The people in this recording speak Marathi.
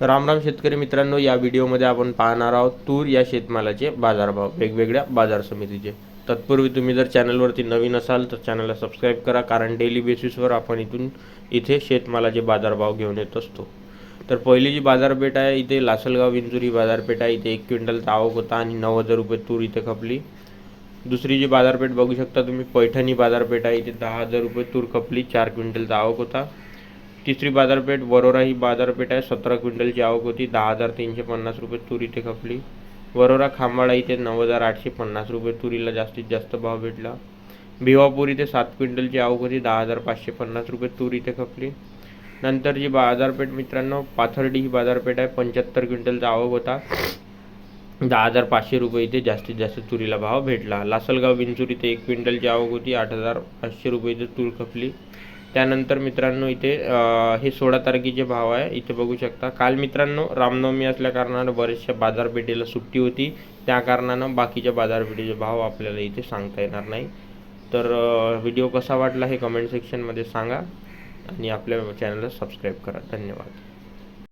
रामराम शेतकरी मित्रांनो या व्हिडिओमध्ये आपण पाहणार आहोत तूर या शेतमालाचे बाजारभाव वेगवेगळ्या बाजार समितीचे. तत्पूर्वी तुम्ही जर चॅनलवरती नवीन असाल तर चॅनलला सबस्क्राईब करा कारण डेली बेसिसवर आपण इथून इथे शेतमालाचे बाजारभाव घेऊन येत असतो. तर पहिली जी बाजारपेठ आहे इथे लासलगाव विंचुरी बाजारपेठ आहे. इथे एक क्विंटलचा आवक होता आणि नऊ हजार रुपये तूर इथे खपली. दुसरी जी बाजारपेठ बघू शकता तुम्ही पैठणी बाजारपेठ आहे. इथे दहा हजार रुपये तूर खपली चार क्विंटलचा आवक होता. तिसरी बाजारपेठ वरोरा ही बाजारपेठ आहे. सतरा क्विंटलची आवक होती. दहा हजार तीनशे पन्नास रुपये तूर इथे खपली. वरोरा खांबाळा इथे नऊ हजार आठशे पन्नास रुपये तुरीला जास्तीत जास्त भाव भेटला. भिवापूर इथे सात क्विंटलची आवक होती. दहा हजार पाचशे पन्नास रुपये तूर इथे खपली. नंतर जी बाजारपेठ मित्रांनो पाथर्डी ही बाजारपेठ आहे. पंच्याहत्तर क्विंटलचा आवक होता. दहा हजार पाचशे रुपये इथे जास्तीत जास्त तुरीला भाव भेटला. लासलगाव विंचूर इथे एक क्विंटलची आवक होती. आठ हजार पाचशे रुपये इथे तूर खपली. त्यानंतर मित्रांनो इथे हे सोळा तारखेचे भाव आहे. इथे बघू शकता. काल मित्रांनो रामनवमी असल्या कारणानं बऱ्याचशा बाजारपेठेला सुट्टी होती. त्या कारणानं बाकीच्या बाजारपेठेचे भाव आपल्याला इथे सांगता येणार नाही. तर व्हिडिओ कसा वाटला हे कमेंट सेक्शनमध्ये सांगा आणि आपल्या चॅनलला सबस्क्राईब करा. धन्यवाद.